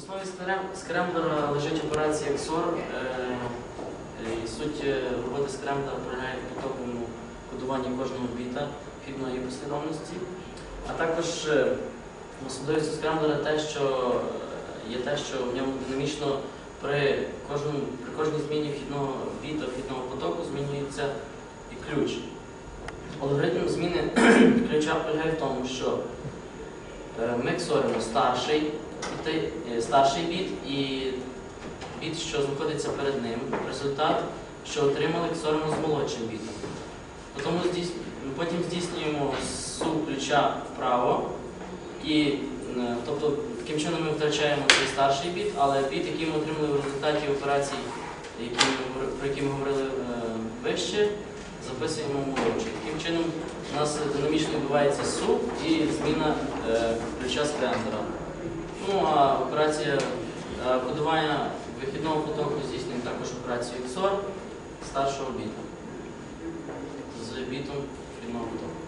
основі скрем- скремблера лежить операція XOR. Е, е, і суть е, роботи скремблера полягає в потоковому кодуванні кожного біта вхідної послідовності. А також особливістю скремблера те, що є те, що в ньому динамічно при, кожному, при кожній зміні вхідного біта вхідного потоку змінюється і ключ. Алгоритм зміни ключа полягає в тому, що ми ксоримо старший, старший біт і біт, що знаходиться перед ним. Результат, що отримали, ксоримо з молодшим бітом. Потім, здійс- потім здійснюємо сув ключа вправо, і, е, тобто, таким чином ми втрачаємо цей старший біт, але біт, який ми отримали в результаті операцій, які про які ми говорили е, вище, записуємо молодший. Таким чином у нас динамічно відбувається сув і зміна е, ключа скрендера. Ну а операція е, вихідного потоку здійснює також операцію XOR старшого біту з бітом вхідного потоку.